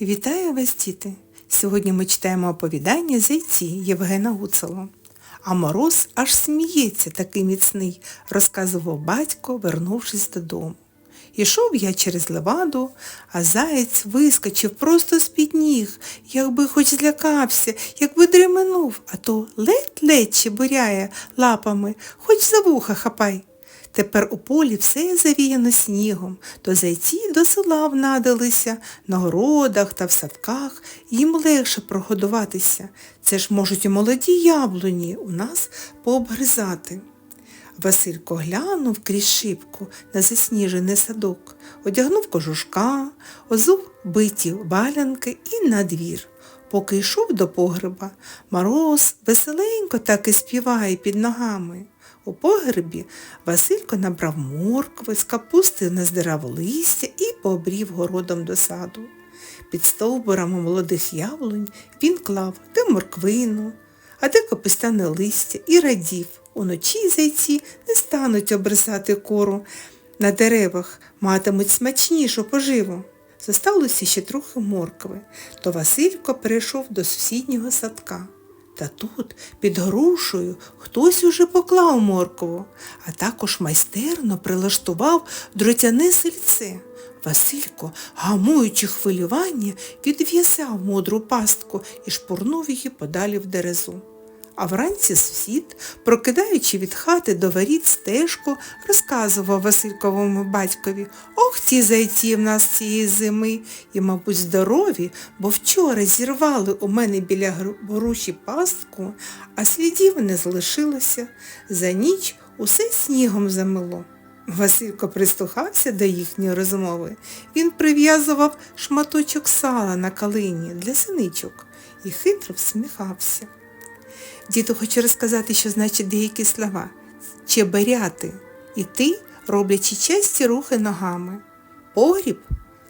Вітаю вас, діти! Сьогодні ми читаємо оповідання зайці Євгена Гуцела. А мороз аж сміється такий міцний, розказував батько, вернувшись додому. Ішов я через леваду, а заєць вискочив просто з-під ніг, якби хоч злякався, якби дременув, а то ледь-ледь чебуряє лапами, хоч за вуха хапай. Тепер у полі все завіяно снігом, то зайці до села внадилися, на городах та в садках, їм легше прогодуватися. Це ж можуть і молоді яблуні у нас пообгризати. Василько глянув крізь шибку на засніжений садок, одягнув кожушка, озув биті валянки і на двір. Поки йшов до погреба, мороз веселенько так і співає під ногами. У погребі Василько набрав моркви, з капусти наздирав листя і пообрів городом до саду. Під стовбурами молодих яблунь він клав де морквину, а де капустяне листя і радів. Уночі зайці не стануть обрисати кору на деревах, матимуть смачнішу поживу. Зосталося ще трохи моркви, то Василько перейшов до сусіднього садка. Та тут під грушею хтось уже поклав моркву, а також майстерно прилаштував дротяне сельце. Василько, гамуючи хвилювання, відв'язав мудру пастку і шпурнув її подалі в дерезу. А вранці сусід, прокидаючи від хати до воріт стежку, розказував Васильковому батькові, ох ті зайці в нас цієї зими, і, мабуть, здорові, бо вчора зірвали у мене біля груші пастку, а слідів не залишилося. За ніч усе снігом замило. Василько прислухався до їхньої розмови. Він прив'язував шматочок сала на калині для синичок і хитро всміхався. Діду хочу розказати, що значить деякі слова. Чеберяти. Іти, роблячи часті рухи ногами. Погріб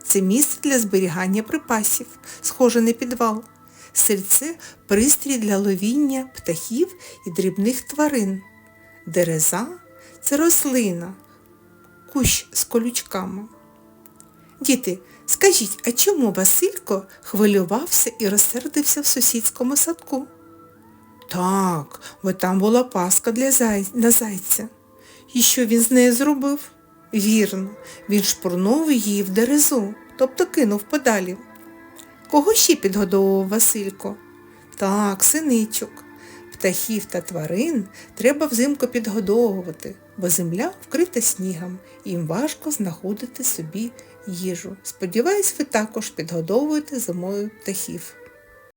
це місце для зберігання припасів, схоже на підвал. Сельце пристрій для ловіння птахів і дрібних тварин. Дереза це рослина, кущ з колючками. Діти, скажіть, а чому Василько хвилювався і розсердився в сусідському садку? Так, бо там була паска для зай... на зайця. І що він з нею зробив? Вірно, він шпурнув її в дерезу, тобто кинув подалі. Кого ще підгодовував Василько? Так, синичок. Птахів та тварин треба взимку підгодовувати, бо земля вкрита снігом, і їм важко знаходити собі їжу. Сподіваюсь, ви також підгодовуєте зимою птахів.